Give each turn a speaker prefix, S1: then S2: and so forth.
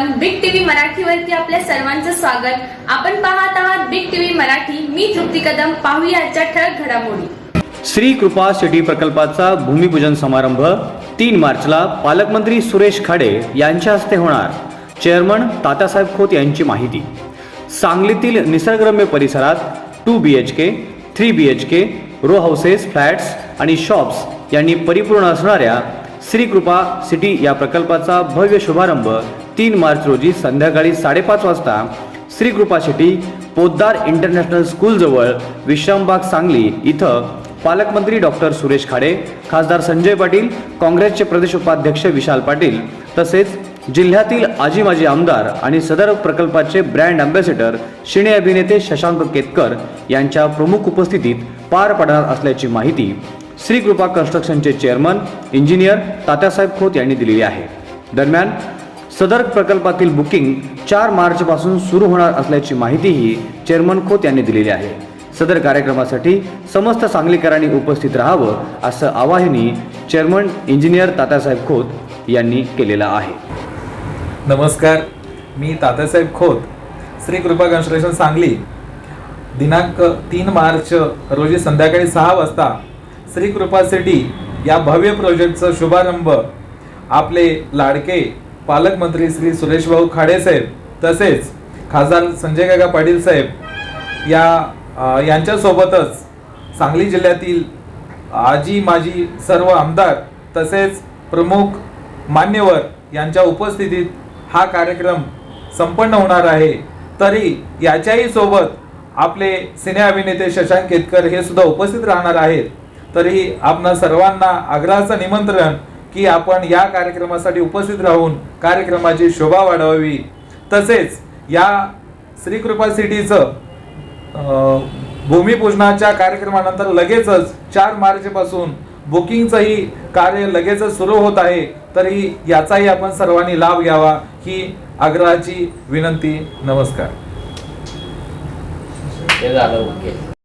S1: मराठीवरती आपल्या सर्वांचं स्वागत. आपण पाहत आहात बिग टीव्ही मराठी. मी तृप्ती कदम. पाहूया आजच्या ठळक घडामोडी.
S2: श्री कृपा सिटी प्रकल्पाचा भूमिपूजन समारंभ तीन मार्चला पालकमंत्री सुरेश खाडे यांच्या हस्ते होणार. चेअरमन तात्यासाहेब खोत यांची माहिती. सांगलीतील निसर्गरम्य परिसरात two B H K three B H K row houses flats आणि शॉप्स यांनी परिपूर्ण असणाऱ्या श्रीकृपा सिटी या प्रकल्पाचा भव्य शुभारंभ तीन मार्च रोजी संध्याकाळी साडेपाच वाजता श्री कृपा शेट्टी पोद्दार इंटरनॅशनल स्कूलजवळ विश्रामबाग सांगली इथं पालकमंत्री डॉक्टर सुरेश खाडे खासदार संजय पाटील काँग्रेसचे प्रदेश उपाध्यक्ष विशाल पाटील तसेच जिल्ह्यातील आजी माजी आमदार आणि सदर प्रकल्पाचे ब्रँड अँबॅसेडर शिणे अभिनेते शशांक केतकर यांच्या प्रमुख उपस्थितीत पार पडणार असल्याची माहिती श्रीकृपा कन्स्ट्रक्शनचे चेअरमन इंजिनियर तात्यासाहेब खोत यांनी दिलेली आहे. दरम्यान सदर प्रकल्पातील बुकिंग चार मार्चपासून सुरू होणार असल्याची माहितीही चेअरमन खोत यांनी दिलेली आहे. सदर कार्यक्रमासाठी समस्त सांगलीकरांनी उपस्थित राहावं असं आवाहनही चेअरमन इंजिनियर तात्यासाहेब खोत यांनी केलेलं आहे.
S3: नमस्कार मी तात्यासाहेब खोत श्री कृपा कन्स्ट्रक्शन सांगली. दिनांक तीन मार्च रोजी संध्याकाळी सहा वाजता श्री कृपा सिटी या भव्य प्रोजेक्टचा शुभारंभ आपले लाडके पालकमंत्री श्री सुरेशभाऊ खाडे साहेब तसेच खासदार संजय काका पाटील साहेब या यांच्यासोबतच सांगली जिल्ह्यातील आजी माजी सर्व आमदार तसेच प्रमुख मान्यवर यांच्या उपस्थितीत हा कार्यक्रम संपन्न होणार आहे. तरी याच्याही सोबत आपले सिने अभिनेते शशांक केतकर हे सुद्धा उपस्थित राहणार आहेत. तरी आपणा सर्वांना आग्रहाचं निमंत्रण की आपण या कार्यक्रमासाठी उपस्थित राहून कार्यक्रमाची शोभा वाढवावी. तसेच या श्रीकृपा सिटीचं भूमिपूजनाच्या कार्यक्रमानंतर लगेचच चार मार्च पासून बुकिंगचंही कार्य लगेचच सुरू होत आहे तरी याचाही आपण सर्वांनी लाभ घ्यावा ही आग्रहाची विनंती. नमस्कार.
S4: झालं ओके.